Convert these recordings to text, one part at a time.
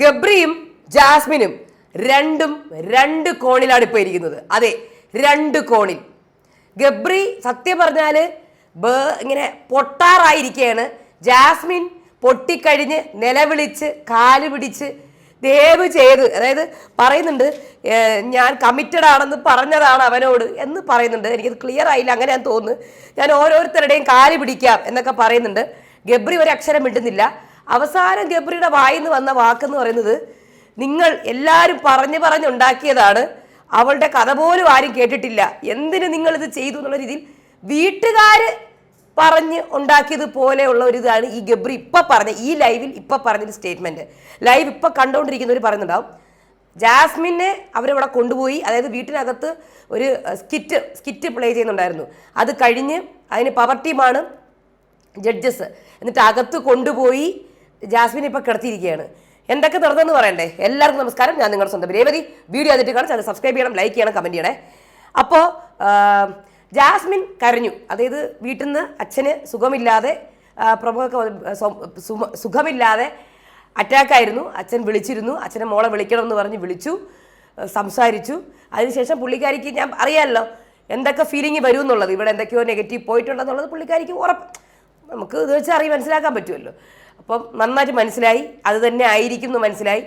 ഗബ്രിയും ജാസ്മിനും രണ്ടും രണ്ട് കോണിലാണ് ഇപ്പോൾ ഇരിക്കുന്നത്. അതെ രണ്ട് കോണിൽ. ഗബ്രി സത്യം പറഞ്ഞാൽ ഇങ്ങനെ പൊട്ടാറായിരിക്കുകയാണ് ജാസ്മിൻ പൊട്ടിക്കഴിഞ്ഞ് നിലവിളിച്ച് കാൽ പിടിച്ച് ദയവ് ചെയ്ത് അതായത് പറയുന്നുണ്ട് ഞാൻ കമ്മിറ്റഡ് ആണെന്ന് പറഞ്ഞതാണ് അവനോട് എന്ന് പറയുന്നുണ്ട്. എനിക്കത് ക്ലിയർ ആയില്ല അങ്ങനെ ഞാൻ തോന്നുന്നു. ഞാൻ ഓരോരുത്തരുടെയും കാൽ പിടിക്കാം എന്നൊക്കെ പറയുന്നുണ്ട്. ഗബ്രി ഒരു അക്ഷരം മിണ്ടുന്നില്ല. അവസാനം ഗബ്രിയുടെ വായിന്ന് വന്ന വാക്കെന്ന് പറയുന്നത് നിങ്ങൾ എല്ലാവരും പറഞ്ഞു പറഞ്ഞുണ്ടാക്കിയതാണ് അവളുടെ കഥ പോലും ആരും കേട്ടിട്ടില്ല. എന്തിന് നിങ്ങൾ ഇത് ചെയ്തു എന്നുള്ള രീതിയിൽ വീട്ടുകാർ പറഞ്ഞ് ഉണ്ടാക്കിയത് പോലെയുള്ള ഒരു ഇതാണ് ഈ ഗബ്രി ഇപ്പം പറഞ്ഞ ഈ ലൈവിൽ ഇപ്പം പറഞ്ഞൊരു സ്റ്റേറ്റ്മെന്റ്. ലൈവ് ഇപ്പം കണ്ടുകൊണ്ടിരിക്കുന്നവർ പറയുന്നുണ്ടാവും. ജാസ്മിനെ അവരവിടെ കൊണ്ടുപോയി അതായത് വീട്ടിനകത്ത് ഒരു സ്കിറ്റ് സ്കിറ്റ് പ്ലേ ചെയ്യുന്നുണ്ടായിരുന്നു. അത് കഴിഞ്ഞ് അതിന് പവർ ടീമാണ് ജഡ്ജസ്. എന്നിട്ട് അകത്ത് കൊണ്ടുപോയി ജാസ്മിനെ ഇപ്പൊ കിടത്തിയിരിക്കുകയാണ്. എന്തൊക്കെ നടന്നെന്ന് പറയണ്ടേ? എല്ലാവർക്കും നമസ്കാരം. ഞാൻ നിങ്ങളുടെ സ്വന്തം രേവതി. വീഡിയോ അതിട്ട് കാണാം. ചാനൽ സബ്സ്ക്രൈബ് ചെയ്യണം ലൈക്ക് ചെയ്യണം കമന്റ് ചെയ്യണേ. അപ്പോൾ ജാസ്മിൻ കരഞ്ഞു. അതായത് വീട്ടിൽ നിന്ന് അച്ഛന് സുഖമില്ലാതെ പ്രമുഖ സുഖമില്ലാതെ അറ്റാക്കായിരുന്നു അച്ഛൻ വിളിച്ചിരുന്നു. അച്ഛനെ മോളെ വിളിക്കണം എന്ന് പറഞ്ഞ് വിളിച്ചു സംസാരിച്ചു. അതിനുശേഷം പുള്ളിക്കാരിക്ക് ഞാൻ അറിയാമല്ലോ എന്തൊക്കെ ഫീലിംഗ് വരും എന്നുള്ളത് ഇവിടെ എന്തൊക്കെയോ നെഗറ്റീവ് പോയിട്ടുണ്ടെന്നുള്ളത് പുള്ളിക്കാരിക്ക് ഉറപ്പ്. നമുക്ക് ഇത് വെച്ച് അറിയി മനസ്സിലാക്കാൻ പറ്റുമല്ലോ. അപ്പം നന്നായിട്ട് മനസ്സിലായി. അത് തന്നെ ആയിരിക്കും എന്ന് മനസ്സിലായി.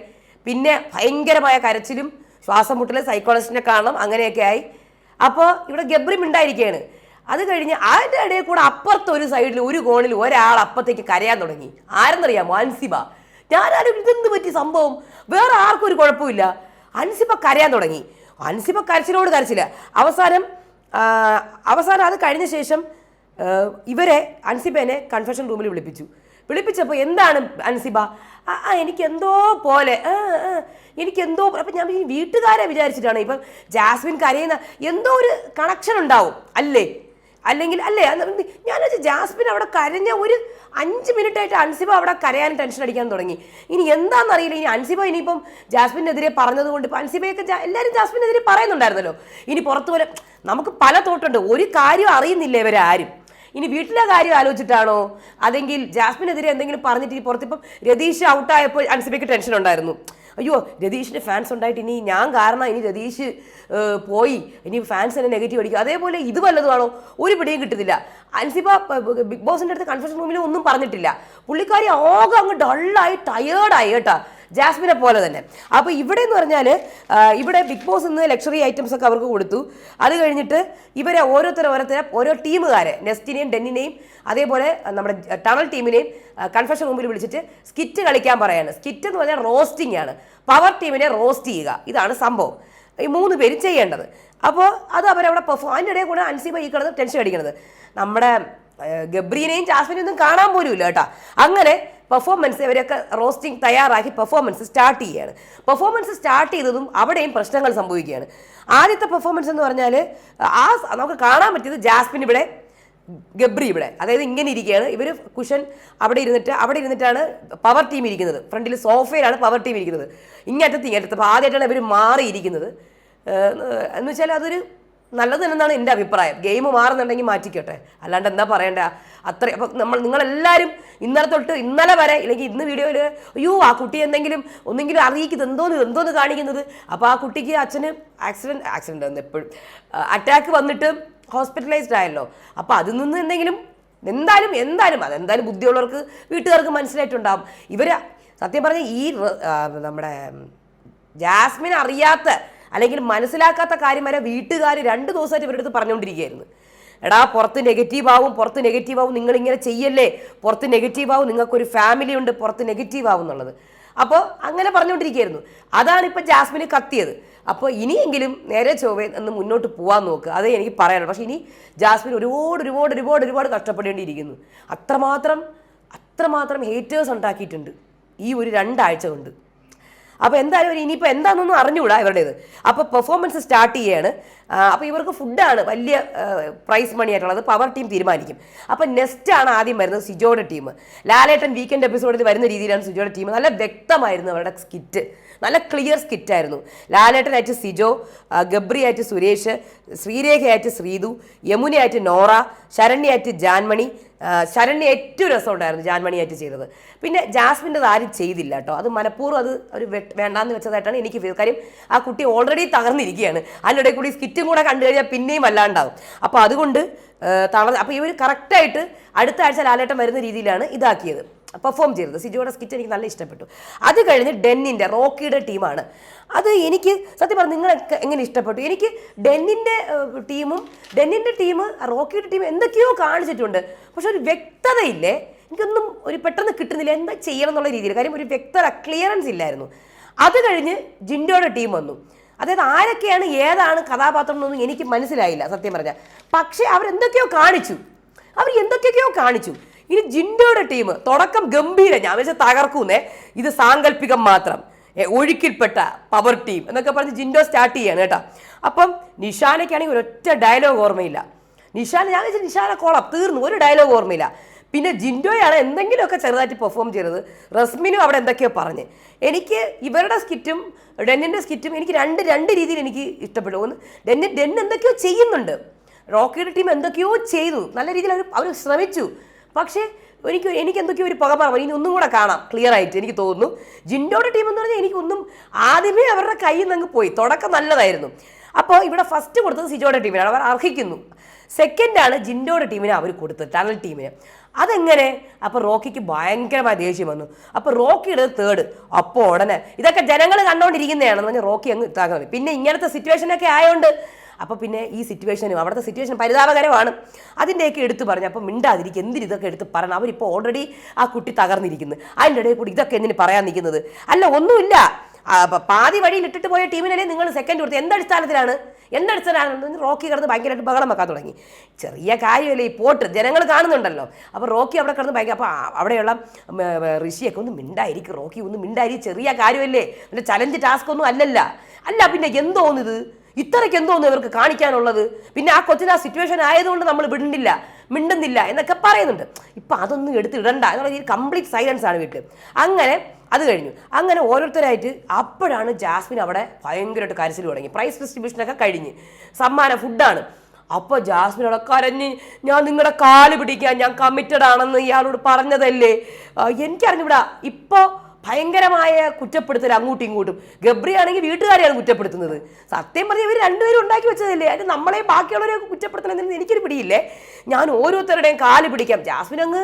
പിന്നെ ഭയങ്കരമായ കരച്ചിലും ശ്വാസം മുട്ടലും സൈക്കോളജിസ്റ്റിനെ കാണണം. അങ്ങനെയൊക്കെ ആയി. അപ്പോൾ ഇവിടെ ഗബ്രിം ഉണ്ടായിരിക്കുകയാണ് അത് കഴിഞ്ഞ് അതിന്റെ ഇടയിൽ കൂടെ അപ്പുറത്തെ ഒരു സൈഡിൽ ഒരു കോണിൽ ഒരാൾ അപ്പത്തേക്ക് കരയാൻ തുടങ്ങി. ആരെന്നറിയാമോ? അൻസിബ. ഞാനാരും ഇതെന്ത് പറ്റി സംഭവം? വേറെ ആർക്കും ഒരു കുഴപ്പമില്ല. അൻസിബ കരയാൻ തുടങ്ങി. അൻസിബ കരച്ചിലോട് കരച്ചില്ല. അവസാനം അവസാനം അത് കഴിഞ്ഞ ശേഷം ഇവരെ അൻസിബേനെ കൺഫെഷൻ റൂമിൽ വിളിപ്പിച്ചു. വിളിപ്പിച്ചപ്പോൾ എന്താണ് അൻസിബ? ആ ആ, എനിക്ക് എന്തോ പോലെ ആ, ആ, എനിക്ക് എന്തോ അപ്പം ഞാൻ ഈ വീട്ടുകാരെ വിചാരിച്ചിട്ടാണ് ഇപ്പം ജാസ്മിൻ കരയുന്ന എന്തോ ഒരു കണക്ഷൻ ഉണ്ടാവും. അല്ലേ? അല്ലെങ്കിൽ അല്ലേ? ഞാൻ വെച്ചാൽ ജാസ്മിൻ അവിടെ കരഞ്ഞ ഒരു അഞ്ച് മിനിറ്റ് ആയിട്ട് അൻസിബ അവിടെ കരയാൻ ടെൻഷൻ അടിക്കാൻ തുടങ്ങി. ഇനി എന്താണെന്നറിയില്ല ഇനി അൻസിബ ഇനിയിപ്പം ജാസ്മിനെതിരെ പറഞ്ഞത് കൊണ്ട് ഇപ്പം അൻസിബയൊക്കെ എല്ലാവരും ജാസ്മിനെതിരെ പറയുന്നുണ്ടായിരുന്നല്ലോ. ഇനി പുറത്തു പോലെ നമുക്ക് പല തോട്ടുണ്ട്. ഒരു കാര്യം അറിയുന്നില്ല ഇവരാരും. ഇനി വീട്ടിലെ കാര്യം ആലോചിച്ചിട്ടാണോ? അതെങ്കിൽ ജാസ്മിനെതിരെ എന്തെങ്കിലും പറഞ്ഞിട്ട് പുറത്തിപ്പം രതീഷ് ഔട്ടായപ്പോൾ അൻസിബയ്ക്ക് ടെൻഷൻ ഉണ്ടായിരുന്നു. അയ്യോ രതീഷിന് ഫാൻസ് ഉണ്ടായിട്ട് ഇനി ഞാൻ കാരണം ഇനി രതീഷ് പോയി. ഇനി ഫാൻസ് എന്നെ നെഗറ്റീവ് അടിക്കും. അതേപോലെ ഇത് വല്ലതുമാണോ? ഒരു പിടിയും കിട്ടുന്നില്ല. അൻസിബ ബിഗ് ബോസിന്റെ അടുത്ത് കൺഫ്യൂഷൻ റൂമിൽ ഒന്നും പറഞ്ഞിട്ടില്ല. പുള്ളിക്കാരി ആകെ അങ്ങ് ഡള്ളായി ടയേർഡായി കേട്ടാ. ജാസ്മിനെ പോലെ തന്നെ. അപ്പോൾ ഇവിടെ എന്ന് പറഞ്ഞാൽ ഇവിടെ ബിഗ് ബോസ് ഇന്ന് ലക്ഷറി ഐറ്റംസ് ഒക്കെ അവർക്ക് കൊടുത്തു. അത് കഴിഞ്ഞിട്ട് ഇവരെ ഓരോരുത്തരെ ഓരോരുത്തരെ ഓരോ ടീമുകാരെ നെസ്റ്റിനെയും ഡെന്നിനെയും അതേപോലെ നമ്മുടെ ടണൽ ടീമിനെയും കൺഫെഷൻ റൂമിൽ വിളിച്ചിട്ട് സ്കിറ്റ് കളിക്കാൻ പറയാണ്. സ്കിറ്റ് എന്ന് പറഞ്ഞാൽ റോസ്റ്റിംഗ് ആണ്. പവർ ടീമിനെ റോസ്റ്റ് ചെയ്യുക. ഇതാണ് സംഭവം. ഈ മൂന്ന് പേര് ചെയ്യേണ്ടത്. അപ്പോൾ അത് അവരവിടെ പെർഫോം അതിന്റെ ഇടയിൽ കൂടെ അൻസിബ ഈ കിടന്ന് ടെൻഷൻ അടിക്കണത്. നമ്മുടെ ഗബ്രീനെയും ജാസ്മിനെയും ഒന്നും കാണാൻ പോലും ഇല്ല കേട്ടോ. അങ്ങനെ പെർഫോമൻസ് ഇവരൊക്കെ റോസ്റ്റിംഗ് തയ്യാറാക്കി പെർഫോമൻസ് സ്റ്റാർട്ട് ചെയ്യുകയാണ് പെർഫോമൻസ് സ്റ്റാർട്ട് ചെയ്തതും അവിടെയും പ്രശ്നങ്ങൾ സംഭവിക്കുകയാണ്. ആദ്യത്തെ പെർഫോമൻസ് എന്ന് പറഞ്ഞാൽ ആ നമുക്ക് കാണാൻ പറ്റിയത് ജാസ്മിൻ ഇവിടെ ഗബ്രി ഇവിടെ. അതായത് ഇങ്ങനെ ഇരിക്കുകയാണ്. ഇവർ കുഷൻ അവിടെ ഇരുന്നിട്ട് അവിടെ ഇരുന്നിട്ടാണ് പവർ ടീം ഇരിക്കുന്നത്. ഫ്രണ്ടിൽ സോഫയിലാണ് പവർ ടീം ഇരിക്കുന്നത്. ഇങ്ങറ്റത്ത് ഇങ്ങറ്റത്ത്. അപ്പോൾ ആദ്യമായിട്ടാണ് ഇവർ മാറിയിരിക്കുന്നത്. എന്ന് വെച്ചാൽ അതൊരു നല്ലത് തന്നെന്നാണ് എന്റെ അഭിപ്രായം. ഗെയിം മാറുന്നുണ്ടെങ്കിൽ മാറ്റിക്കോട്ടെ. അല്ലാണ്ട് എന്താ പറയണ്ട? അത്ര അപ്പം നമ്മൾ നിങ്ങളെല്ലാവരും ഇന്നലെ തൊട്ട് ഇന്നലെ വരെ ഇല്ലെങ്കിൽ ഇന്ന് വീഡിയോയിൽ അയ്യോ ആ കുട്ടി എന്തെങ്കിലും ഒന്നെങ്കിലും അറിയിക്കുന്നത് എന്തോന്ന് എന്തോന്ന് കാണിക്കുന്നത്? അപ്പോൾ ആ കുട്ടിക്ക് അച്ഛന് ആക്സിഡന്റ് ആക്സിഡന്റ് എന്ന് എപ്പോഴും. അറ്റാക്ക് വന്നിട്ട് ഹോസ്പിറ്റലൈസ്ഡ് ആയല്ലോ. അപ്പോൾ അതിൽ നിന്ന് എന്തെങ്കിലും എന്തായാലും എന്തായാലും അതെന്തായാലും ബുദ്ധിയുള്ളവർക്ക് വീട്ടുകാർക്ക് മനസ്സിലായിട്ടുണ്ടാവും. ഇവർ സത്യം പറഞ്ഞാൽ ഈ നമ്മുടെ ജാസ്മിൻ അറിയാത്ത അല്ലെങ്കിൽ മനസ്സിലാക്കാത്ത കാര്യം വരെ വീട്ടുകാർ രണ്ട് ദിവസമായിട്ട് ഇവരുടെ അടുത്ത് പറഞ്ഞുകൊണ്ടിരിക്കുകയായിരുന്നു. എടാ പുറത്ത് നെഗറ്റീവ് ആവും പുറത്ത് നെഗറ്റീവ് ആവും നിങ്ങൾ ഇങ്ങനെ ചെയ്യല്ലേ? പുറത്ത് നെഗറ്റീവ് ആവും നിങ്ങൾക്കൊരു ഫാമിലി ഉണ്ട് പുറത്ത് നെഗറ്റീവ് ആവും എന്നുള്ളത്. അപ്പോൾ അങ്ങനെ പറഞ്ഞുകൊണ്ടിരിക്കുകയായിരുന്നു. അതാണ് ഇപ്പോൾ ജാസ്മിന് കത്തിയത്. അപ്പോൾ ഇനിയെങ്കിലും നേരെ ചൊവ്വേ എന്ന് മുന്നോട്ട് പോകാൻ നോക്കുക അതേ എനിക്ക് പറയാനുള്ളൂ. പക്ഷേ ഇനി ജാസ്മിൻ ഒരുപാട് ഒരുപാട് ഒരുപാട് ഒരുപാട് കഷ്ടപ്പെടേണ്ടിയിരിക്കുന്നു. അത്രമാത്രം അത്രമാത്രം ഹേറ്റേഴ്സ് ഉണ്ടാക്കിയിട്ടുണ്ട് ഈ ഒരു രണ്ടാഴ്ച കൊണ്ട്. അപ്പോൾ എന്തായാലും ഇനി ഇനിയിപ്പോൾ എന്താണെന്നൊന്നും അറിഞ്ഞുകൂടാ ഇവരുടേത്. അപ്പോൾ പെർഫോമൻസ് സ്റ്റാർട്ട് ചെയ്യാണ്. അപ്പോൾ ഇവർക്ക് ഫുഡാണ് വലിയ പ്രൈസ് മണി ആയിട്ടുള്ളത്. പവർ ടീം തീരുമാനിക്കും. അപ്പോൾ ആണ് ആദ്യം വരുന്നത് സിജോയുടെ ടീം ലാലേട്ടൻ വീക്കെൻഡ് എപ്പിസോഡിൽ വരുന്ന രീതിയിലാണ് സിജോയുടെ ടീം നല്ല വ്യക്തമായിരുന്നു അവരുടെ സ്കിറ്റ് നല്ല ക്ലിയർ സ്കിറ്റായിരുന്നു ലാലേട്ടനായിട്ട് സിജോ ഗബ്രി ആയിട്ട് സുരേഷ് ശ്രീരേഖയായിട്ട് ശ്രീതു യമുനയായിട്ട് നോറ ശരണ്യായിട്ട് ജാൻമണി ശരണ്യ ഏറ്റവും രസമുണ്ടായിരുന്നു ജാൻമണിയായിട്ട് ചെയ്തത്. പിന്നെ ജാസ്മിന്റെ ആരും ചെയ്തില്ല കേട്ടോ. അത് മനഃപൂർവം അത് ഒരു വേണ്ടാന്ന് വെച്ചതായിട്ടാണ് എനിക്ക് ഫീൽ. കാര്യം ആ കുട്ടി ഓൾറെഡി തകർന്നിരിക്കുകയാണ്. അതിനിടെ കൂടി സ്കിറ്റും കൂടെ കണ്ടു കഴിഞ്ഞാൽ പിന്നെയും വല്ലാണ്ടാവും. അപ്പോൾ അതുകൊണ്ട് തളർ അപ്പോൾ ഇവർ കറക്റ്റായിട്ട് അടുത്ത ആഴ്ച ലാലേട്ടം വരുന്ന രീതിയിലാണ് ഇതാക്കിയത്. പെർഫോം ചെയ്തത് സിജോയുടെ സ്കിറ്റ് എനിക്ക് നല്ല ഇഷ്ടപ്പെട്ടു. അത് കഴിഞ്ഞ് ഡെന്നിന്റെ റോക്കിയുടെ ടീമാണ്. അത് എനിക്ക് സത്യം പറഞ്ഞു നിങ്ങളൊക്കെ എങ്ങനെ ഇഷ്ടപ്പെട്ടു? എനിക്ക് ഡെന്നിന്റെ ടീമും ഡെന്നിന്റെ ടീം റോക്കിയുടെ ടീം എന്തൊക്കെയോ കാണിച്ചിട്ടുണ്ട്. പക്ഷെ ഒരു വ്യക്തതയില്ലേ? എനിക്കൊന്നും ഒരു പെട്ടെന്ന് കിട്ടുന്നില്ല. എന്താ ചെയ്യണം എന്നുള്ള രീതിയിൽ. കാര്യം ഒരു വ്യക്തത ക്ലിയറൻസ് ഇല്ലായിരുന്നു. അത് കഴിഞ്ഞ് ജിൻഡോയുടെ ടീം വന്നു. അതായത് ആരൊക്കെയാണ് ഏതാണ് കഥാപാത്രം എന്നൊന്നും എനിക്ക് മനസ്സിലായില്ല സത്യം പറഞ്ഞാൽ പക്ഷേ അവരെന്തൊക്കെയോ കാണിച്ചു. അവർ എന്തൊക്കെയൊക്കെയോ കാണിച്ചു. ഇനി ജിൻഡോയുടെ ടീം തുടക്കം ഗംഭീര. ഞാൻ വെച്ചാൽ തകർക്കൂന്നേ. ഇത് സാങ്കല്പികം മാത്രം. ഒഴുക്കിൽപ്പെട്ട പവർ ടീം എന്നൊക്കെ പറഞ്ഞ് ജിൻഡോ സ്റ്റാർട്ട് ചെയ്യാണ് കേട്ടോ. അപ്പം നിഷാനയ്ക്കാണെങ്കിൽ ഒരൊറ്റ ഡയലോഗ് ഓർമ്മയില്ല. നിഷാന ഞാൻ വെച്ചാൽ നിഷാന കോളം. തീർന്നു. ഒരു ഡയലോഗ് ഓർമ്മയില്ല. പിന്നെ ജിൻഡോയാണ് എന്തെങ്കിലുമൊക്കെ ചെറുതായിട്ട് പെർഫോം ചെയ്തത്. റസ്മിനും അവിടെ എന്തൊക്കെയോ പറഞ്ഞ്. എനിക്ക് ഇവരുടെ സ്കിറ്റും ഡെന്നിന്റെ സ്കിറ്റും എനിക്ക് രണ്ട് രണ്ട് രീതിയിൽ എനിക്ക് ഇഷ്ടപ്പെട്ടു. ഒന്ന് ഡെന്നി ഡെൻ എന്തൊക്കെയോ ചെയ്യുന്നുണ്ട്. റോക്കിയുടെ ടീം എന്തൊക്കെയോ ചെയ്തു. നല്ല രീതിയിൽ അവർ അവർ ശ്രമിച്ചു. പക്ഷേ എനിക്ക് എനിക്ക് എന്തൊക്കെയോ ഒരു പുക പറഞ്ഞു ഇനി ഒന്നും കൂടെ കാണാം. ക്ലിയർ ആയിട്ട് എനിക്ക് തോന്നുന്നു. ജിൻഡോയുടെ ടീം എന്ന് പറഞ്ഞാൽ എനിക്കൊന്നും ആദ്യമേ അവരുടെ കയ്യിൽ നിന്ന് അങ്ങ് പോയി. തുടക്കം നല്ലതായിരുന്നു. അപ്പോൾ ഇവിടെ ഫസ്റ്റ് കൊടുത്തത് സിജോയുടെ ടീമിനാണ് അവർ അർഹിക്കുന്നു. സെക്കൻഡാണ് ജിൻഡോയുടെ ടീമിനെ അവർ കൊടുത്തത്. ടണൽ ടീമിന് അതെങ്ങനെ? അപ്പോൾ റോക്കിക്ക് ഭയങ്കരമായ ദേഷ്യം വന്നു. അപ്പോൾ റോക്കിയുടെ തേർഡ് അപ്പോൾ ഉടനെ. ഇതൊക്കെ ജനങ്ങൾ കണ്ടുകൊണ്ടിരിക്കുന്നതാണെന്ന് പറഞ്ഞാൽ റോക്കി അങ്ങ് ഇതാക്കുന്നത് പിന്നെ ഇങ്ങനത്തെ സിറ്റുവേഷനൊക്കെ ആയതുകൊണ്ട് അപ്പോൾ പിന്നെ ഈ സിറ്റുവേഷനും അവിടുത്തെ സിറ്റുവേഷൻ പരിതാപകരമാണ്. അതിന്റെയൊക്കെ എടുത്തു പറഞ്ഞു അപ്പോൾ മിണ്ടാതിരിക്കും എന്തിന് ഇതൊക്കെ എടുത്ത് പറയണം? അവരിപ്പോൾ ഓൾറെഡി ആ കുട്ടി തകർന്നിരിക്കുന്നു. അതിന്റെ ഇടയിൽ കൂടി ഇതൊക്കെ എന്തിന് പറയാൻ നിൽക്കുന്നത്? അല്ല ഒന്നുമില്ല. പാതി വഴിയിൽ ഇട്ടിട്ട് പോയ ടീമിനല്ലേ നിങ്ങൾ സെക്കൻഡ് കൊടുത്ത് എന്തടിസ്ഥാനത്തിലാണ്? എന്തടിസ്ഥാനത്തിലാണ് റോക്കി കിടന്ന് ഭയങ്കരമായിട്ട് ബഹളം വെക്കാൻ തുടങ്ങി. ചെറിയ കാര്യമല്ലേ ഈ പോട്ട്. ജനങ്ങൾ കാണുന്നുണ്ടല്ലോ. അപ്പോൾ റോക്കി അവിടെ കിടന്ന് ഭയങ്കര അപ്പോൾ അവിടെയുള്ള ഋഷിയൊക്കെ ഒന്ന് മിണ്ടായിരിക്കും. റോക്കി ഒന്ന് മിണ്ടായിരിക്കും. ചെറിയ കാര്യമല്ലേ. നല്ല ചലഞ്ച് ടാസ്ക് ഒന്നും അല്ലല്ല. അല്ല പിന്നെ എന്തോന്നിത്? ഇത്രയ്ക്ക് എന്തോന്ന് ഇവർക്ക് കാണിക്കാനുള്ളത്? പിന്നെ ആ കൊച്ചിന് ആ സിറ്റുവേഷൻ ആയതുകൊണ്ട് നമ്മൾ വിടുന്നില്ല മിണ്ടുന്നില്ല എന്നൊക്കെ പറയുന്നുണ്ട്. ഇപ്പം അതൊന്നും എടുത്തിടണ്ട എന്നുള്ള രീതിയിൽ കംപ്ലീറ്റ് സൈലൻസ് ആണ് വീട്ടിൽ അങ്ങനെ അത് കഴിഞ്ഞു. അങ്ങനെ ഓരോരുത്തരായിട്ട് അപ്പോഴാണ് ജാസ്മിൻ അവിടെ ഭയങ്കരമായിട്ട് കരച്ചിൽ തുടങ്ങി. പ്രൈസ് ഡിസ്ട്രിബ്യൂഷനൊക്കെ കഴിഞ്ഞ്. സമ്മാന ഫുഡാണ് അപ്പോൾ ജാസ്മിൻ അവിടെ കരഞ്ഞ് ഞാൻ നിങ്ങളുടെ കാൽ പിടിക്കാൻ ഞാൻ കമ്മിറ്റഡ് ആണെന്ന് ഇയാളോട് പറഞ്ഞതല്ലേ? എനിക്കറിഞ്ഞിവിടാ ഇപ്പോൾ ഭയങ്കരമായ കുറ്റപ്പെടുത്തൽ അങ്ങോട്ടും ഇങ്ങോട്ടും. ഗബ്രി ആണെങ്കിൽ വീട്ടുകാരെയാണ് കുറ്റപ്പെടുത്തുന്നത്. സത്യം പറഞ്ഞാൽ ഇവർ രണ്ടുപേരും ഉണ്ടാക്കി വെച്ചതല്ലേ? അതിന് നമ്മളെ ബാക്കിയുള്ളവരെ കുറ്റപ്പെടുത്തണമെന്ന് എനിക്കൊരു പിടിയില്ലേ? ഞാൻ ഓരോരുത്തരുടെയും കാൽ പിടിക്കാം. ജാസ്മിൻ അങ്ങ്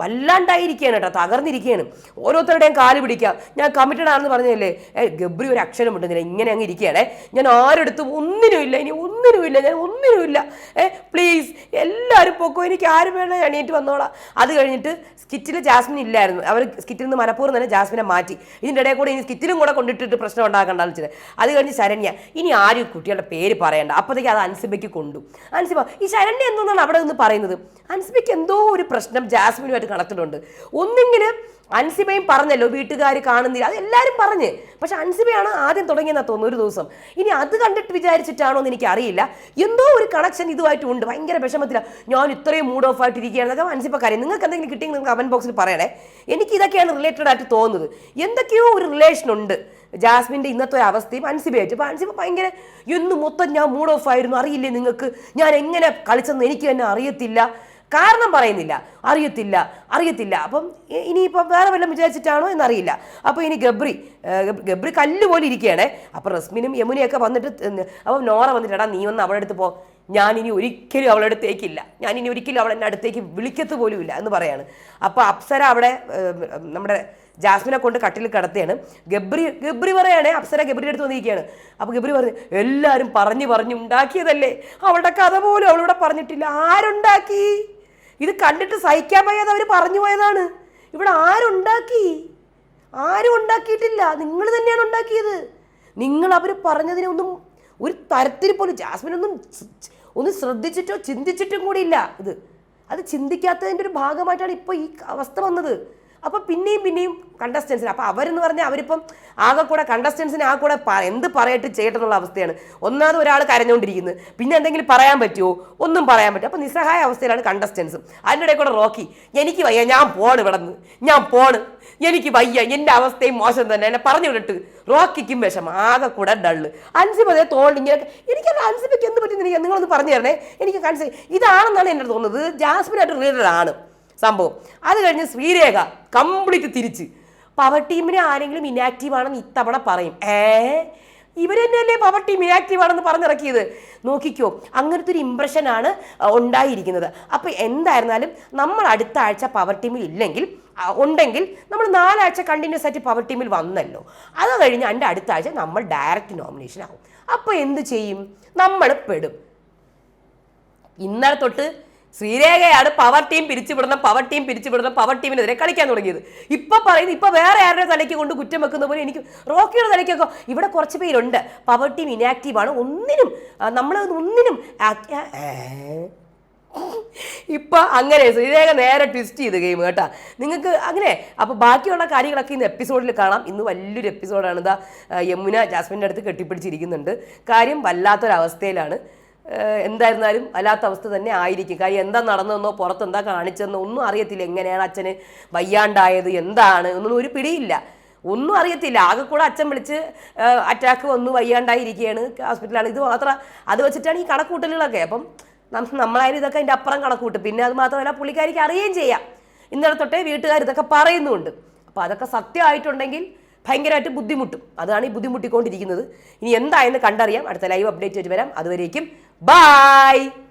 വല്ലാണ്ടായിരിക്കുകയാണ് കേട്ടോ തകർന്നിരിക്കുകയാണ്. ഓരോരുത്തരുടെയും കാൽ പിടിക്കുക. ഞാൻ കമ്മിറ്റഡ് ആണെന്ന് പറഞ്ഞതല്ലേ? ഏ ഗബ്രി ഒരു അക്ഷരം ഉണ്ടെന്നില്ല ഇങ്ങനെ അങ്ങ് ഇരിക്കുകയാണേ. ഞാൻ ആരെടുത്തും ഒന്നിനുമില്ല ഇനി ഒന്നിനുമില്ല ഞാൻ ഒന്നിനുമില്ല ഏ പ്ലീസ് എല്ലാവരും പൊക്കോ എനിക്ക് ആരും വേണം എണീറ്റ് വന്നോളാം. അത് കഴിഞ്ഞിട്ട് സ്കിറ്റിൽ ജാസ്മിൻ ഇല്ലായിരുന്നു. അവർ സ്കിറ്റിൽ നിന്ന് മനഃപൂർവം തന്നെ ജാസ്മിനെ മാറ്റി. ഇതിന്റെ ഇടയിൽ കൂടെ ഇനി സ്കിറ്റിലും കൂടെ കൊണ്ടിട്ടിട്ട് പ്രശ്നം ഉണ്ടാക്കണ്ടെന്ന് വെച്ചത് അത് കഴിഞ്ഞ് ശരണ്യ ഇനി ആരും കുട്ടികളുടെ പേര് പറയണ്ട. അപ്പോഴത്തേക്ക് അത് അൻസിബയ്ക്ക് കൊണ്ടു. അൻസിബ ഈ ശരണ്യ എന്തോന്നാണ് അവിടെ നിന്ന് പറയുന്നത്? അൻസിബയ്ക്ക് എന്തോ ഒരു പ്രശ്നം ജാസ്മിനുമായിട്ട് കണക്റ്റഡ് ഉണ്ട് ഒന്നെങ്കിലും അൻസിബയും പറഞ്ഞല്ലോ വീട്ടുകാർ കാണുന്നില്ല. അത് എല്ലാവരും പറഞ്ഞ്. പക്ഷെ അൻസിബയാണ് ആദ്യം തുടങ്ങിയെന്ന തോന്നുന്നു ഒരു ദിവസം. ഇനി അത് കണ്ടിട്ട് വിചാരിച്ചിട്ടാണോ എന്ന് എനിക്ക് അറിയില്ല എന്തോ ഒരു കണക്ഷൻ ഇതുമായിട്ട് ഉണ്ട്. ഭയങ്കര വിഷമത്തിലാണ് ഞാൻ ഇത്രയും മൂഡ് ഓഫ് ആയിട്ട് ഇരിക്കുകയാണെന്നൊക്കെ അൻസിബ കാര്യം. നിങ്ങൾക്ക് എന്തെങ്കിലും കിട്ടിയെങ്കിൽ നിങ്ങൾക്ക് കമന്റ് ബോക്സിൽ പറയണേ. എനിക്ക് ഇതൊക്കെയാണ് റിലേറ്റഡ് ആയിട്ട് തോന്നുന്നത്. എന്തൊക്കെയോ ഒരു റിലേഷൻ ഉണ്ട്. ജാസ്മിന്റെ ഇന്നത്തെ അവസ്ഥയും അൻസിബയായിട്ട്. അപ്പോൾ അൻസിബ ഭയങ്കര എന്ന് മൊത്തം ഞാൻ മൂഡ് ഓഫ് ആയിരുന്നു? അറിയില്ലേ നിങ്ങൾക്ക്? ഞാൻ എങ്ങനെ കളിച്ചെന്ന് എനിക്ക് തന്നെ അറിയത്തില്ല. കാരണം പറയുന്നില്ല. അറിയത്തില്ല. അറിയത്തില്ല. അപ്പം ഇനിയിപ്പം വേറെ വല്ലതും വിചാരിച്ചിട്ടാണോ എന്നറിയില്ല. അപ്പോൾ ഇനി ഗബ്രി ഗബ്രി കല്ല് പോലെ ഇരിക്കുകയാണേ. അപ്പോൾ റസ്മിനും യമുനയൊക്കെ വന്നിട്ട് അപ്പം നോറ വന്നിട്ട് എടാ നീ ഒന്ന് അവളെ അടുത്ത് പോ. ഞാൻ ഇനി ഒരിക്കലും അവളുടെ അടുത്തേക്കില്ല. ഞാൻ ഇനി ഒരിക്കലും അവൾ എന്നെ അടുത്തേക്ക് വിളിക്കത്ത് പോലുമില്ല എന്ന് പറയാണ്. അപ്പോൾ അപ്സര അവിടെ നമ്മുടെ ജാസ്മിനെ കൊണ്ട് കട്ടിൽ കിടത്തിയാണ് ഗബ്രി ഗബ്രി പറയാണ് അപ്സര ഗബ്രിയുടെ അടുത്ത് വന്നിരിക്കുകയാണ്. അപ്പോൾ ഗബ്രി പറഞ്ഞു എല്ലാവരും പറഞ്ഞു പറഞ്ഞു ഉണ്ടാക്കിയതല്ലേ? അവളുടെ കഥ പോലും അവളിവിടെ പറഞ്ഞിട്ടില്ല. ആരുണ്ടാക്കി? ഇത് കണ്ടിട്ട് സഹിക്കാൻ വയ്യാതെ അവർ പറഞ്ഞു പോയതാണ്. ഇവിടെ ആരുണ്ടാക്കി? ആരും ഉണ്ടാക്കിയിട്ടില്ല. നിങ്ങൾ തന്നെയാണ് ഉണ്ടാക്കിയത്. നിങ്ങൾ അവർ പറഞ്ഞതിനെ ഒന്നും ഒരു തരത്തിൽ പോലും ജാസ്മിനൊന്നും ഒന്ന് ശ്രദ്ധിച്ചിട്ടോ ചിന്തിച്ചിട്ടും കൂടിയില്ല. ഇത് അത് ചിന്തിക്കാത്തതിന്റെ ഒരു ഭാഗമായിട്ടാണ് ഇപ്പോൾ ഈ അവസ്ഥ വന്നത്. അപ്പോൾ പിന്നെയും പിന്നെയും കണ്ടസ്റ്റൻസിന് അപ്പോൾ അവരെന്ന് പറഞ്ഞാൽ അവരിപ്പം ആകെ കൂടെ കണ്ടസ്റ്റൻസിന് ആ കൂടെ എന്ത് പറയട്ട് ചെയ്യട്ടെ എന്നുള്ള അവസ്ഥയാണ്. ഒന്നാമത് ഒരാൾ കരഞ്ഞുകൊണ്ടിരിക്കുന്നത് പിന്നെ എന്തെങ്കിലും പറയാൻ പറ്റുമോ ഒന്നും പറയാൻ പറ്റും അപ്പോൾ നിസ്സഹായ അവസ്ഥയിലാണ് കണ്ടസ്റ്റൻസും അതിന്റെ ഇടയിൽ കൂടെ റോക്കി എനിക്ക് വയ്യ ഞാൻ പോണ് ഇവിടെ നിന്ന് ഞാൻ പോണ്. എനിക്ക് വയ്യ. എന്റെ അവസ്ഥയും മോശം തന്നെ. എന്നെ പറഞ്ഞു വിട്ടിട്ട്. റോക്കിക്കും വിഷം ആകെ കൂടെ ഡള്ള് അൻസിബ് അതേ തോണ്ടി ഇങ്ങനെ എനിക്കല്ല അൻസിബയ്ക്ക് എന്ത് പറ്റുന്നില്ല എനിക്ക് നിങ്ങളൊന്ന് പറഞ്ഞു തരണേ. എനിക്ക് കൺസി ഇതാണെന്നാണ് എന്റെ തോന്നുന്നത്. ജാസ്മിനായിട്ട് റിലേറ്റഡ് ആണ് സംഭവം. അത് കഴിഞ്ഞ് ശ്രീരേഖ കംപ്ലീറ്റ് തിരിച്ച്. പവർ ടീമിനെ ആരെങ്കിലും ഇനാക്റ്റീവ് ആണെന്ന് ഇത്തവണ പറയും. ഏ? ഇവർ ഇവരെന്നെയല്ലേ പവർ ടീം ഇനാക്റ്റീവ് ആണെന്ന് പറഞ്ഞിറക്കിയത്? നോക്കിക്കോ. അങ്ങനത്തെ ഒരു ഇമ്പ്രഷനാണ് ഉണ്ടായിരിക്കുന്നത്. അപ്പോൾ എന്തായിരുന്നാലും നമ്മൾ അടുത്ത ആഴ്ച പവർ ടീമിൽ ഇല്ലെങ്കിൽ ഉണ്ടെങ്കിൽ നമ്മൾ നാലാഴ്ച കണ്ടിന്യൂസ് ആയിട്ട് പവർ ടീമിൽ വന്നല്ലോ. അത് കഴിഞ്ഞ് എന്റെ അടുത്ത ആഴ്ച നമ്മൾ ഡയറക്റ്റ് നോമിനേഷൻ ആകും അപ്പോൾ എന്ത് ചെയ്യും? നമ്മൾ പെടും. ഇന്നലെ തൊട്ട് ശ്രീരേഖയാണ് പവർ ടീം പിരിച്ചുവിടുന്ന പവർ ടീം പിരിച്ചുവിടുന്ന പവർ ടീമിനെതിരെ കളിക്കാൻ തുടങ്ങിയത്. ഇപ്പൊ പറയുന്നത് ഇപ്പൊ വേറെ ആരുടെ തലയ്ക്ക് കൊണ്ട് കുറ്റം വെക്കുന്ന പോലെ എനിക്ക് റോക്കിയുടെ തലയ്ക്കൊക്കെ ഇവിടെ കുറച്ച് പേരുണ്ട്. പവർ ടീം ഇനാക്റ്റീവ് ആണ്. ഒന്നിനും നമ്മൾ ഒന്നിനും ഇപ്പൊ അങ്ങനെ ശ്രീരേഖ നേരെ ട്വിസ്റ്റ് ചെയ്ത് ഗെയിം കേട്ടാ. നിങ്ങൾക്ക് അങ്ങനെ അപ്പൊ ബാക്കിയുള്ള കാര്യങ്ങളൊക്കെ ഇന്ന് എപ്പിസോഡിൽ കാണാം. ഇന്ന് വലിയൊരു എപ്പിസോഡാണ് ഇതാ യമുന ജാസ്മിന്റെ അടുത്ത് കെട്ടിപ്പിടിച്ചിരിക്കുന്നുണ്ട്. കാര്യം വല്ലാത്തൊരവസ്ഥയിലാണ്. എന്തായിരുന്നാലും അല്ലാത്ത അവസ്ഥ തന്നെ ആയിരിക്കും. കാര്യം എന്താ നടന്നതെന്നോ പുറത്ത് എന്താ കാണിച്ചതെന്നോ ഒന്നും അറിയത്തില്ല. എങ്ങനെയാണ് അച്ഛന് വയ്യാണ്ടായത് എന്താണ് ഒന്നും ഒരു പിടിയില്ല. ഒന്നും അറിയത്തില്ല. ആകെ കൂടെ അച്ഛൻ വിളിച്ച് അറ്റാക്ക് വന്നു വയ്യാണ്ടായിരിക്കുകയാണ് ഹോസ്പിറ്റലാണ് ഇത് മാത്രം അത് വെച്ചിട്ടാണ് ഈ കണക്കൂട്ടലുകളൊക്കെ. അപ്പം നമ്മളായാലും ഇതൊക്കെ അതിന്റെ അപ്പുറം കണക്കൂട്ട്. പിന്നെ അത് മാത്രമല്ല പുള്ളിക്കാരിക്ക് അറിയുകയും ചെയ്യാം. ഇന്നലെ തൊട്ടേ വീട്ടുകാർ ഇതൊക്കെ പറയുന്നുണ്ട്. അപ്പോൾ അതൊക്കെ സത്യമായിട്ടുണ്ടെങ്കിൽ ഭയങ്കരമായിട്ട് ബുദ്ധിമുട്ടും. അതാണ് ഈ ബുദ്ധിമുട്ടിക്കൊണ്ടിരിക്കുന്നത്. ഇനി എന്തായെന്ന് കണ്ടറിയാം. അടുത്ത ലൈവ് അപ്ഡേറ്റ് ആയിട്ട് വരാം. അതുവരേക്കും ബായ്